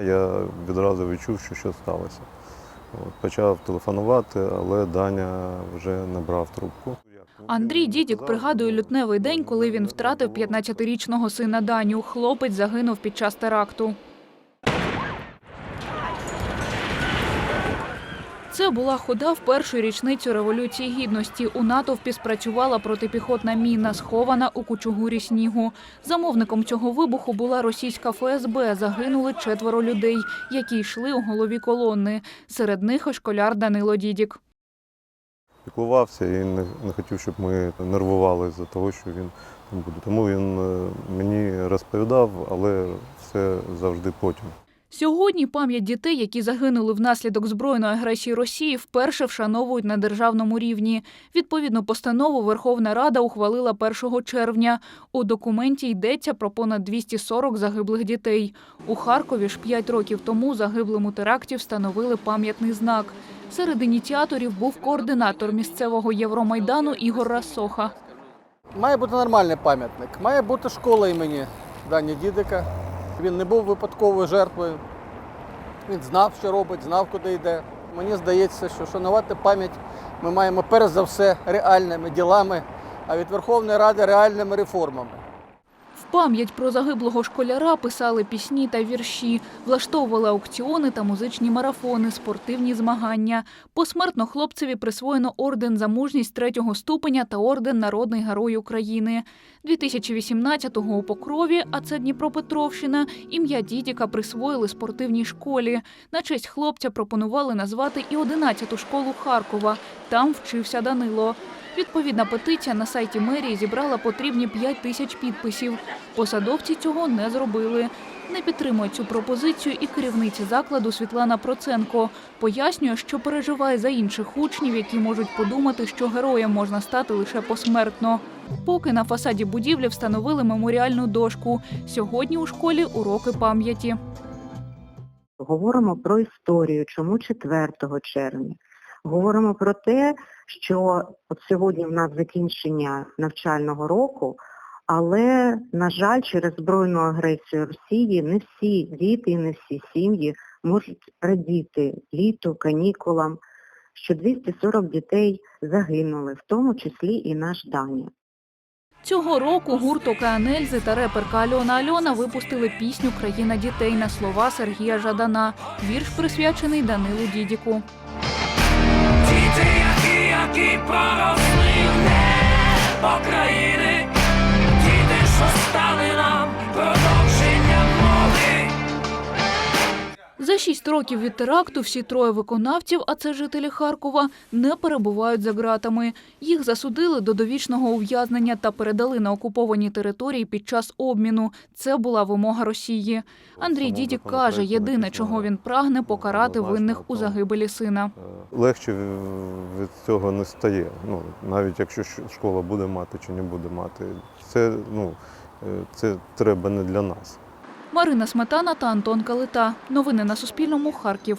Я відразу відчув, що щось сталося. От, почав телефонувати, але Даня вже не брав трубку. Андрій Дідік пригадує лютневий день, коли він втратив 15-річного сина Даню. Хлопець загинув під час теракту. Це була хода в першу річницю Революції Гідності. У натовпі спрацювала протипіхотна міна, схована у кучугурі снігу. Замовником цього вибуху була російська ФСБ. Загинули четверо людей, які йшли у голові колони. Серед них і школяр Данило Дідік. Піклувався і не, хотів, щоб ми нервували за того, що він буде. Тому він е, мені розповідав, але все завжди потім. Сьогодні пам'ять дітей, які загинули внаслідок збройної агресії Росії, вперше вшановують на державному рівні. Відповідну постанову Верховна Рада ухвалила 1 червня. У документі йдеться про понад 240 загиблих дітей. У Харкові ж 5 років тому загиблим у теракті встановили пам'ятний знак. Серед ініціаторів був координатор місцевого Євромайдану Ігор Расоха. Має бути нормальний пам'ятник, має бути школа імені Дані Дідика. Він не був випадковою жертвою. Він знав, що робить, знав, куди йде. Мені здається, що шанувати пам'ять ми маємо перш за все реальними ділами, а від Верховної Ради реальними реформами. В пам'ять про загиблого школяра писали пісні та вірші, влаштовували аукціони та музичні марафони, спортивні змагання. Посмертно хлопцеві присвоєно орден за мужність третього ступеня та орден Народний Герой України. 2018-го у Покрові, а це Дніпропетровщина, ім'я Дідіка присвоїли спортивній школі. На честь хлопця пропонували назвати і 11-ту школу Харкова. Там вчився Данило. Відповідна петиція на сайті мерії зібрала потрібні 5 тисяч підписів. Посадовці цього не зробили. Не підтримує цю пропозицію і керівниця закладу Світлана Проценко. Пояснює, що переживає за інших учнів, які можуть подумати, що героєм можна стати лише посмертно. Поки на фасаді будівлі встановили меморіальну дошку. Сьогодні у школі уроки пам'яті. Говоримо про історію, чому 4 червня. Говоримо про те, що от сьогодні в нас закінчення навчального року, але, на жаль, через збройну агресію Росії не всі діти і не всі сім'ї можуть радіти літу, канікулам, що 240 дітей загинули, в тому числі і наш Даня. Цього року гурт Океанельзи та реперка Альона Альона випустили пісню Країна дітей на слова Сергія Жадана. Вірш присвячений Данилу Дідіку. Які поросли в небо країни, діти, що стали нам продовженням мови. За шість років від теракту всі троє виконавців, а це жителі Харкова, не перебувають за ґратами. Їх засудили до довічного ув'язнення та передали на окуповані території під час обміну. Це була вимога Росії. Андрій Дідік каже, єдине, чого він прагне, покарати винних у загибелі сина. Легше від цього не стає. Ну, навіть якщо школа буде мати чи не буде мати. Це, ну, е, це треба не для нас. Марина Сметана та Антон Калита. Новини на Суспільному. Харків.